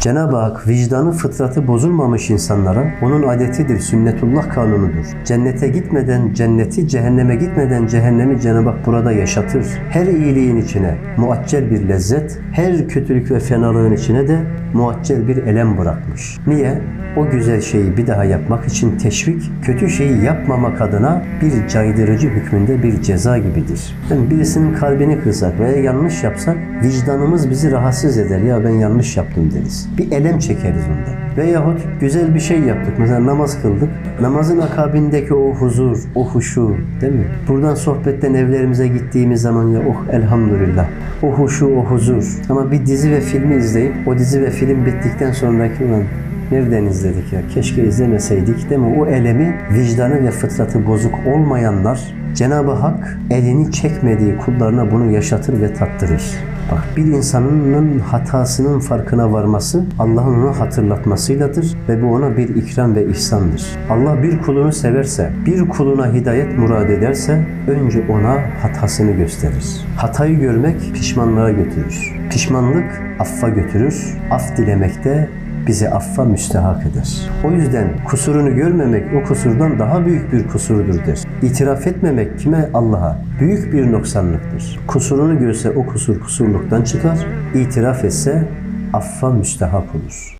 Cenab-ı Hak vicdanı fıtratı bozulmamış insanlara onun adetidir, sünnetullah kanunudur. Cennete gitmeden cenneti, cehenneme gitmeden cehennemi Cenab-ı Hak burada yaşatır. Her iyiliğin içine muaccel bir lezzet, her kötülük ve fenalığın içine de muaccel bir elem bırakmış. Niye? O güzel şeyi bir daha yapmak için teşvik, kötü şeyi yapmamak adına bir caydırıcı hükmünde bir ceza gibidir. Yani birisinin kalbini kırsak veya yanlış yapsak vicdanımız bizi rahatsız eder. Ya ben yanlış yaptım deriz. Bir elem çekeriz ondan. Veyahut güzel bir şey yaptık. Mesela namaz kıldık. Namazın akabindeki o huzur, o huşu değil mi? Buradan sohbetten evlerimize gittiğimiz zaman ya oh elhamdülillah. O huşu, o huzur. Ama bir dizi ve filmi izleyip o dizi ve film bittikten sonraki ulan Nereden izledik ya? Keşke izlemeseydik değil mi? O elemi vicdanı ve fıtratı bozuk olmayanlar Cenab-ı Hak elini çekmediği kullarına bunu yaşatır ve tattırır. Bir insanın hatasının farkına varması Allah'ın onu hatırlatmasıyladır ve bu ona bir ikram ve ihsandır. Allah bir kulunu severse, bir kuluna hidayet murad ederse önce ona hatasını gösterir. Hatayı görmek pişmanlığa götürür. Pişmanlık affa götürür. Af dilemek de bizi affa müstehak eder. O yüzden kusurunu görmemek o kusurdan daha büyük bir kusurdur der. İtiraf etmemek kime? Allah'a. Büyük bir noksanlıktır. Kusurunu görse o kusur kusurluktan çıkar. İtiraf etse affa müstehak olur.